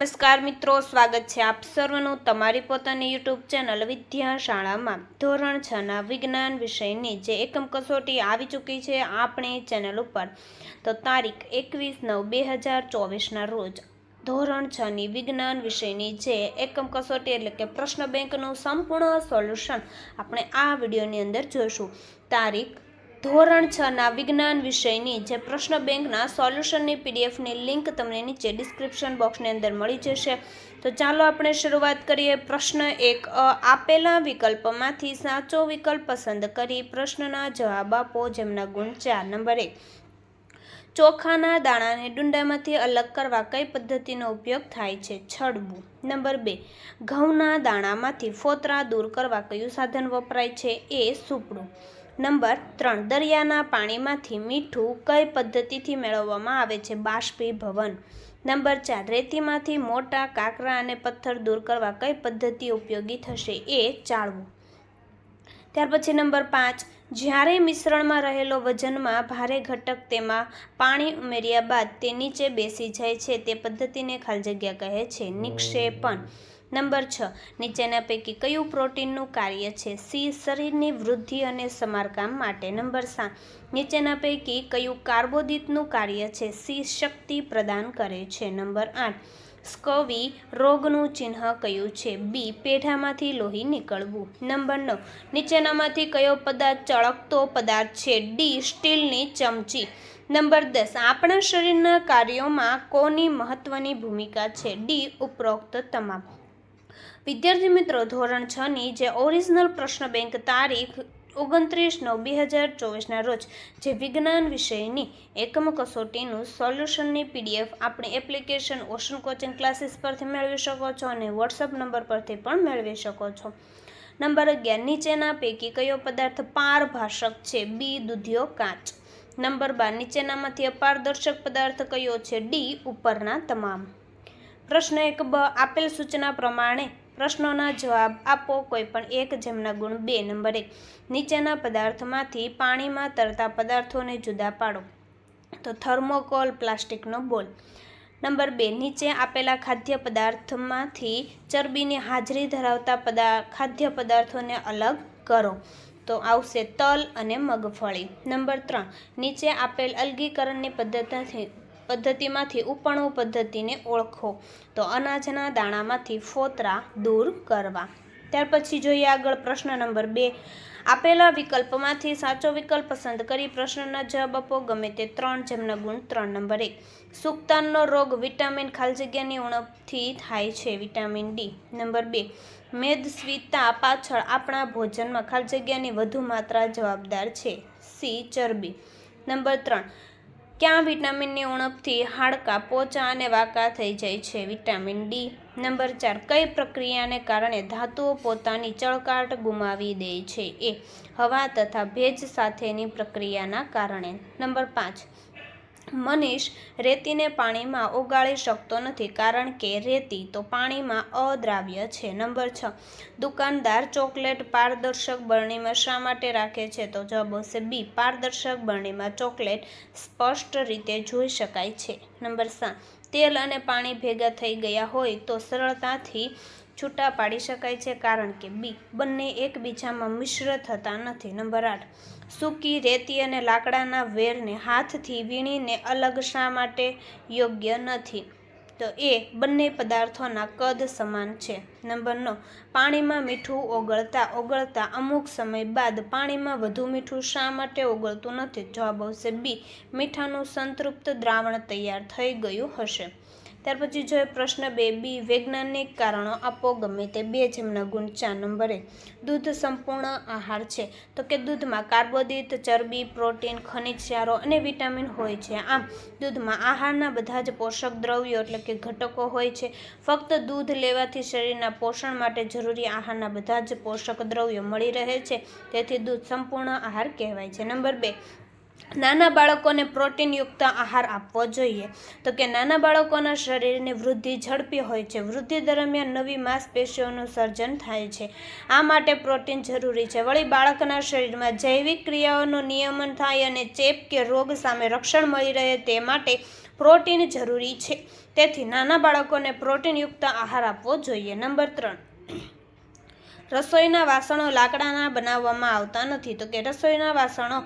નમસ્કાર મિત્રો, સ્વાગત છે આપ સર્વનું તમારી પોતાની યુટ્યુબ ચેનલ વિદ્યા શાળામાં ધોરણ છ ના વિજ્ઞાન વિષયની જે એકમ કસોટી આવી ચૂકી છે આપણી ચેનલ ઉપર. તો તારીખ એકવીસ નવ બે હજાર ચોવીસના રોજ ધોરણ છ ની વિજ્ઞાન વિષયની જે એકમ કસોટી એટલે કે પ્રશ્ન બેંકનું સંપૂર્ણ સોલ્યુશન આપણે આ વિડીયોની અંદર જોઈશું. તારીખ ધોરણ છ ના વિજ્ઞાન વિષયની જે પ્રશ્ન બેંકના સોલ્યુશનની પીડીએફની લિંક તમને નીચે ડિસ્ક્રિપ્શન બોક્સની અંદર મળી જશે. તો ચાલો આપણે શરૂઆત કરીએ પ્રશ્ન એક. આપેલા વિકલ્પમાંથી સાચો વિકલ્પ પસંદ કરી પ્રશ્નના જવાબ આપો જેમના ગુણ ચાર. નંબર એક. ચોખાના દાણાને ડુંડામાંથી અલગ કરવા કઈ પદ્ધતિનો ઉપયોગ થાય છે? છડવું. નંબર બે. ઘઉંના દાણામાંથી ફોતરા દૂર કરવા કયું સાધન વપરાય છે? એ, સૂપડું. નંબર ત્રણ, દરિયાના પાણીમાંથી મીઠું કઈ પદ્ધતિથી મેળવવામાં આવે છે? બાષ્પીભવન નંબર ચાર, રેતીમાંથી મોટા કાંકરા અને પથ્થર દૂર કરવા કઈ પદ્ધતિ ઉપયોગી થશે એ ચાળવું ત્યાર પછી નંબર પાંચ, જ્યારે મિશ્રણમાં રહેલો વજનમાં ભારે ઘટક તેમાં પાણી ઉમેર્યા બાદ તે નીચે બેસી જાય છે, તે પદ્ધતિને ખાલી જગ્યા કહે છે, નિક્ષેપણ. નંબર છ, નીચેના પૈકી કયું પ્રોટીનનું કાર્ય છે? સી, શરીરની વૃદ્ધિ અને સમારકામ માટે. નંબર સાત, નીચેના પૈકી કયું કાર્બોદિતનું કાર્ય છે? સી, શક્તિ પ્રદાન કરે છે. નંબર આઠ, સ્કવી રોગનું ચિહ્ન કયું છે? બી, પેઢામાંથી લોહી નીકળવું. નંબર નવ, નીચેનામાંથી કયો પદાર્થ ચળકતો પદાર્થ છે? ડી, સ્ટીલની ચમચી. નંબર દસ, આપણા શરીરના કાર્યોમાં કોની મહત્વની ભૂમિકા છે? ડી, ઉપરોક્ત તમામ. વિદ્યાર્થી મિત્રો, ધોરણ છ ની જે ઓરિજિનલ પ્રશ્ન બેંક તારીખ ઓગણત્રીસ નવ બે હજાર ચોવીસના રોજ જે વિજ્ઞાન વિષયની એકમ કસોટીનું સોલ્યુશનની પીડીએફ આપણી એપ્લિકેશન ઓશન કોચિંગ ક્લાસીસ પરથી મેળવી શકો છો અને વોટ્સઅપ નંબર પરથી પણ મેળવી શકો છો. નંબર અગિયાર, નીચેના પૈકી કયો પદાર્થ પારભાષક છે? બી, દૂધિયો, કાચ. નંબર બાર, નીચેનામાંથી અપારદર્શક પદાર્થ કયો છે? ડી, ઉપરના તમામ. પ્રશ્ન એક, બ, આપેલ સૂચના પ્રમાણે પ્રશ્નોના જવાબ આપો કોઈ પણ એક જેમના ગુણ બે નંબર. નીચેના પદાર્થમાંથી પાણીમાં તરતા પદાર્થોને જુદા પાડો. તો થર્મોકોલ પ્લાસ્ટિકનો બોલ. નંબર બે, નીચે આપેલા ખાદ્ય પદાર્થમાંથી ચરબીની હાજરી ધરાવતા પદા, ખાદ્ય પદાર્થોને અલગ કરો. તો આવશે તલ અને મગફળી. નંબર ત્રણ, નીચે આપેલ અલગીકરણની પદ્ધતિથી પદ્ધતિમાંથી ઉપણવું પદ્ધતિને ઓળખો. તો અનાજના દાણામાંથી ફોતરા દૂર કરવા. ત્યાર પછી જોઈએ આગળ પ્રશ્ન નંબર બે. આપેલા વિકલ્પમાંથી સાચો વિકલ્પ પસંદ કરી પ્રશ્નના જવાબ આપો. ગમે તે ત્રણ, જેમના ગુણ ત્રણ નંબર એક. સુક્તાનનો રોગ વિટામિન ખાલી જગ્યાની ઉણપથી થાય છે, વિટામિન ડી. નંબર બે. મેદસ્વીતા પાછળ આપણા ભોજનમાં ખાલી જગ્યાની વધુ માત્રા જવાબદાર છે. સી, ચરબી. નંબર ત્રણ. ક્યાં વિટામિનની ઉણપથી હાડકાં પોચા અને વાંકા થઈ જાય છે? વિટામિન ડી નંબર ચાર. કઈ પ્રક્રિયાને કારણે ધાતુઓ પોતાની ચળકાટ ગુમાવી દે છે? એ હવા તથા ભેજ સાથેની પ્રક્રિયાના કારણે. નંબર પાંચ. મનીષ રેતીને પાણીમાં ઓગાળી શકતો નથી કારણ કે રેતી તો પાણીમાં અદ્રાવ્ય છે. નંબર છ. દુકાનદાર ચોકલેટ પારદર્શક બરણીમાં શા માટે રાખે છે? તો જવાબ હશે બી. પારદર્શક બરણીમાં ચોકલેટ સ્પષ્ટ રીતે જોઈ શકાય છે. નંબર સાત. તેલ અને પાણી ભેગા થઈ ગયા હોય તો સરળતાથી છૂટા પાડી શકાય છે કારણ કે બી, બંને એકબીજામાં મિશ્ર થતા નથી. નંબર આઠ, સૂકી, રેતી અને લાકડાના વેરને હાથથી વીણીને અલગ શા માટે યોગ્ય નથી? તો એ બંને પદાર્થોના કદ સમાન છે. નંબર નવ પાણીમાં મીઠું ઓગળતા ઓગળતા અમુક સમય બાદ પાણીમાં વધુ મીઠું શા માટે ઓગળતું નથી? જવાબ આવશે બી, મીઠાનું સંતૃપ્ત દ્રાવણ તૈયાર થઈ ગયું હશે. ત્યાર પછી જોઈએ પ્રશ્ન બે, બી, વૈજ્ઞાનિક કારણો આપો, ગમે તે બે જેમના ગુણ ચાર નંબરે. દૂધ સંપૂર્ણ આહાર છે. તો કે દૂધમાં કાર્બોદિત, ચરબી, પ્રોટીન, ખનિજ ક્ષારો અને વિટામિન હોય છે. આમ, દૂધમાં આહારના બધા જ પોષક દ્રવ્યો એટલે કે ઘટકો હોય છે. ફક્ત દૂધ લેવાથી શરીરના પોષણ માટે જરૂરી આહારના બધા જ પોષક દ્રવ્યો મળી રહે છે. તેથી દૂધ સંપૂર્ણ આહાર કહેવાય છે. નંબર બે નાના બાળકોને પ્રોટીનયુક્ત આહાર આપવો જોઈએ. તો કે નાના બાળકોના શરીરની વૃદ્ધિ ઝડપી હોય છે. વૃદ્ધિ દરમિયાન નવી માંસપેશીઓનું સર્જન થાય છે. આ માટે પ્રોટીન જરૂરી છે. વળી બાળકના શરીરમાં જૈવિક ક્રિયાઓનું નિયમન થાય અને ચેપ કે રોગ સામે રક્ષણ મળી રહે તે માટે પ્રોટીન જરૂરી છે. તેથી નાના બાળકોને પ્રોટીનયુક્ત આહાર આપવો જોઈએ. નંબર ત્રણ. રસોઈના વાસણો લાકડાના બનાવવામાં આવતા નથી. તો કે રસોઈના વાસણો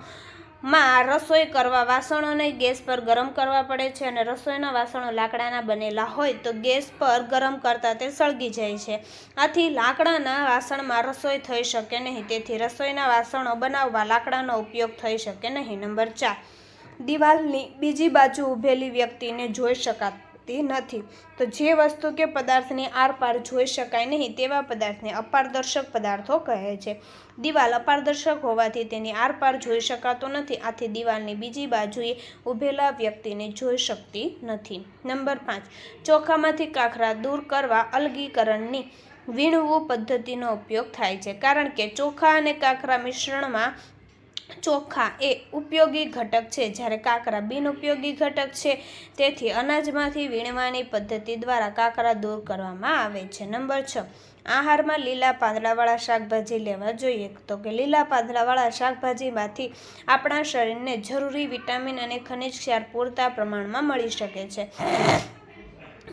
માં રસોઈ કરવા વાસણોને ગેસ પર ગરમ કરવા પડે છે અને રસોઈના વાસણો લાકડાના બનેલા હોય તો ગેસ પર ગરમ કરતાં તે સળગી જાય છે. આથી લાકડાના વાસણમાં રસોઈ થઈ શકે નહીં, તેથી રસોઈના વાસણો બનાવવા લાકડાનો ઉપયોગ થઈ શકે નહીં. નંબર ચાર. દિવાલની બીજી બાજુ ઊભેલી વ્યક્તિને જોઈ શકાતી નથી. તો જે વસ્તુ કે પદાર્થની આરપાર જોઈ શકાય નહીં તેવા પદાર્થને અપારદર્શક પદાર્થો કહે છે. દિવાલ અપારદર્શક હોવાથી તેની આરપાર જોઈ શકાતો નથી. આથી દિવાલની બીજી બાજુએ ઊભેલા વ્યક્તિને જોઈ શકતી નથી. નંબર પાંચ. ચોખામાંથી કાંકરા દૂર કરવા અલગીકરણની વીણવું પદ્ધતિનો ઉપયોગ થાય છે. કારણ કે ચોખા અને કાંકરા મિશ્રણમાં ચોખા એ ઉપયોગી ઘટક છે. જ્યારે કાકરા બિનઉપયોગી ઘટક છે, તેથી અનાજમાંથી વીણવાની પદ્ધતિ દ્વારા કાકરા દૂર કરવામાં આવે છે. નંબર છ, આહારમાં લીલા પાંદડાવાળા શાકભાજી લેવા જોઈએ. તો કે લીલા પાંદડાવાળા શાકભાજીમાંથી આપણા શરીરને જરૂરી વિટામિન અને ખનિજ ક્ષાર પૂરતા પ્રમાણમાં મળી શકે છે.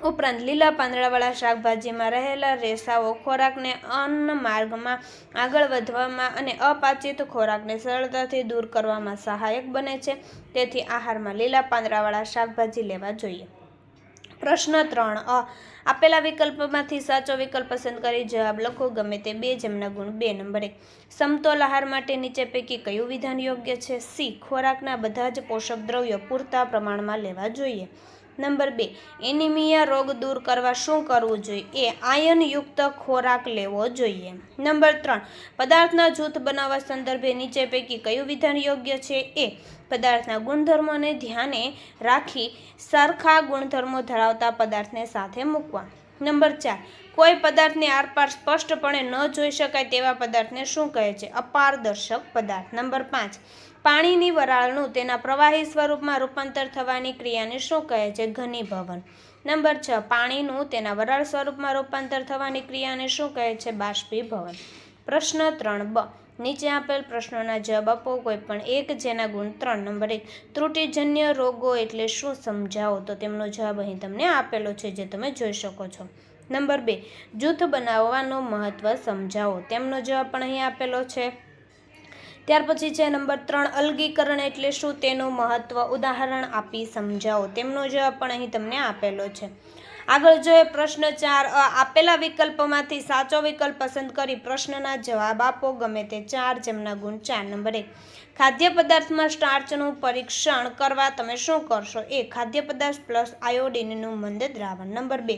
ઉપરાંત લીલા પાંદડાવાળા શાકભાજીમાં રહેલા રેસાઓ ખોરાકને અન્ન માર્ગમાં આગળ વધવામાં અને અપાચિત ખોરાકને સરળતાથી દૂર કરવામાં સહાયક બને છે. તેથી આહારમાં લીલા પાંદડાવાળા શાકભાજી લેવા જોઈએ. પ્રશ્ન ત્રણ. અ. આપેલા વિકલ્પમાંથી સાચો વિકલ્પ પસંદ કરી જવાબ લખો. ગમે તે બે જેમના ગુણ બે નંબર સમતોલ આહાર માટે નીચે પૈકી કયું વિધાન યોગ્ય છે? સી. ખોરાકના બધા જ પોષક દ્રવ્યો પૂરતા પ્રમાણમાં લેવા જોઈએ. નંબર બે, એનિમિયા રોગ દૂર કરવા શું કરવું જોઈએ? એ, આયનયુક્ત ખોરાક લેવો જોઈએ. નંબર ત્રણ, પદાર્થના જૂથ બનાવવા સંદર્ભે નીચે પૈકી કયું વિધાન યોગ્ય છે? એ, પદાર્થના ગુણધર્મોને ધ્યાને રાખી સરખા ગુણધર્મો ધરાવતા પદાર્થને સાથે મૂકવા. નંબર ચાર, કોઈ પદાર્થની આરપાર સ્પષ્ટપણે ન જોઈ શકાય તેવા પદાર્થને શું કહે છે? અપારદર્શક પદાર્થ. નંબર પાંચ પાણીની વરાળનું તેના પ્રવાહી સ્વરૂપમાં રૂપાંતર થવાની ક્રિયાને શું કહે છે? ઘનીભવન નંબર છ, પાણીનું તેના વરાળ સ્વરૂપમાં રૂપાંતર થવાની ક્રિયાને શું કહે છે? બાષ્પીભવન પ્રશ્ન ત્રણ, બ. નીચે આપેલ પ્રશ્નોના જવાબ આપો. કોઈ પણ એક જેના ગુણ ત્રણ. નંબર એક, ત્રુટિજન્ય રોગો એટલે શું સમજાવો? તો તેમનો જવાબ અહીં તમને આપેલો છે, જે તમે જોઈ શકો છો. નંબર બે, જૂથ બનાવવાનું મહત્ત્વ સમજાવો. તેમનો જવાબ પણ અહીં આપેલો છે. ત્યાર પછી છે નંબર ત્રણ, અલગીકરણ એટલે શું? તેનું મહત્ત્વ ઉદાહરણ આપી સમજાવો. તેમનો જવાબ પણ અહીં તમને આપેલો છે. આગળ જોઈએ પ્રશ્ન ચાર આપેલા વિકલ્પમાંથી સાચો વિકલ્પ પસંદ કરી પ્રશ્નના જવાબ આપો. ગમે તે ચાર, જેમના ગુણ ચાર, નંબર એક. ખાદ્ય પદાર્થમાં સ્ટાર્ચનું પરીક્ષણ કરવા તમે શું કરશો? એ, ખાદ્ય પદાર્થ પ્લસ આયોડિનનું મંદ દ્રાવણ. નંબર બે,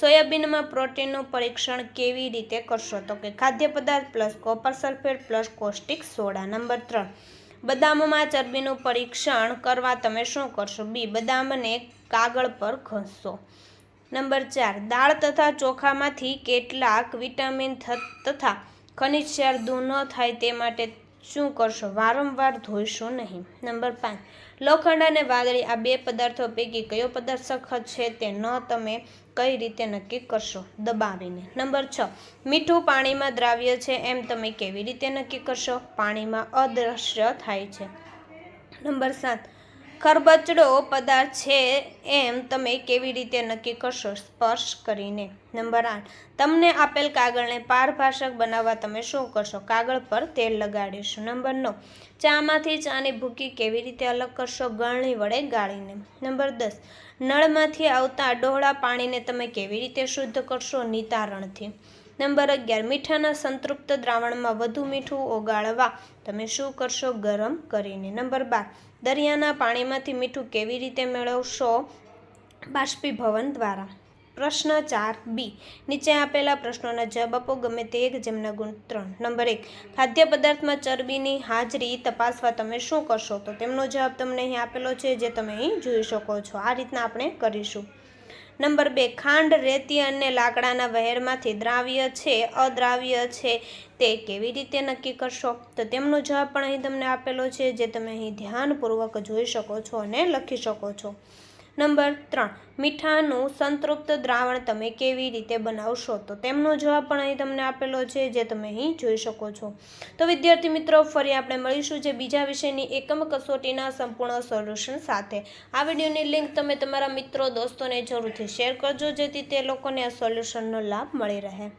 સોયાબીનમાં પ્રોટીનનું પરીક્ષણ કેવી રીતે કરશો? તો કે ખાદ્ય પદાર્થ plus copper sulphate plus caustic soda. Number ત્રણ, બદામમાં ચરબીનું પરીક્ષણ કરવા તમે શું કરશો? બી, બદામને કાગળ પર ઘસશો નંબર ચાર, દાળ તથા ચોખામાંથી કેટલાક વિટામિન તથા ખનિજ ક્ષાર દૂર ન થાય તે માટે શું કરશો? વારંવાર ધોઈશો નહીં. નંબર પાંચ, લોખંડ અને વાદળી આ બે પદાર્થો પૈકી કયો પદાર્થ સખત છે તે ન તમે કઈ રીતે નક્કી કરશો? દબાવીને. નંબર છ, મીઠું પાણીમાં દ્રાવ્ય છે એમ તમે કેવી રીતે નક્કી કરશો? પાણીમાં અદ્રશ્ય થાય છે. નંબર સાત ખરબચડો પદાર્થ છે એમ તમે કેવી રીતે નક્કી કરશો? સ્પર્શ કરીને. નંબર આઠ. તમને આપેલ કાગળને પારભાષક બનાવવા તમે શું કરશો? કાગળ પર તેલ લગાડીશું. નંબર નવ. ચામાંથી ચાની ભૂકી કેવી રીતે અલગ કરશો? ગળણી વડે ગાળીને. નંબર દસ. નળમાંથી આવતા ડોહળા પાણીને તમે કેવી રીતે શુદ્ધ કરશો? નિતારણથી. નંબર અગિયાર, મીઠાના સંતૃપ્ત દ્રાવણમાં વધુ મીઠું ઓગાળવા તમે શું કરશો? ગરમ કરીને. નંબર બાર, દરિયાના પાણીમાંથી મીઠું કેવી રીતે મેળવશો? બાષ્પીભવન દ્વારા. પ્રશ્ન ચાર, બી, નીચે આપેલા પ્રશ્નોના જવાબ આપો. ગમે તે એક, જેમના ગુણ ત્રણ. નંબર એક, ખાદ્ય પદાર્થમાં ચરબીની હાજરી તપાસવા તમે શું કરશો? તો તેમનો જવાબ તમને અહીં આપેલો છે, જે તમે અહીં જોઈ શકો છો. આ રીતના આપણે કરીશું. નંબર બે, ખાંડ રેતી અને લાકડાના વહેરમાંથી દ્રાવ્ય છે, અદ્રાવ્ય છે, તે કેવી રીતે નક્કી કરશો? તો તેમનો જવાબ પણ અહીં તમને આપેલો છે, જે તમે અહીં ધ્યાનપૂર્વક જોઈ શકો છો અને લખી શકો છો. નંબર ત્રણ, મીઠાનું સંતૃપ્ત દ્રાવણ તમે કેવી રીતે બનાવશો? તો તેમનો જવાબ પણ અહીં તમને આપેલો છે, જે તમે અહીં જોઈ શકો છો. તો વિદ્યાર્થી મિત્રો, ફરી આપણે મળીશું જે બીજા વિષયની એકમ કસોટીના સંપૂર્ણ સોલ્યુશન સાથે. આ વિડીયોની લિંક તમે તમારા મિત્રો, દોસ્તોને જરૂરથી શેર કરજો, જેથી તે લોકોને આ સોલ્યુશનનો લાભ મળી રહે.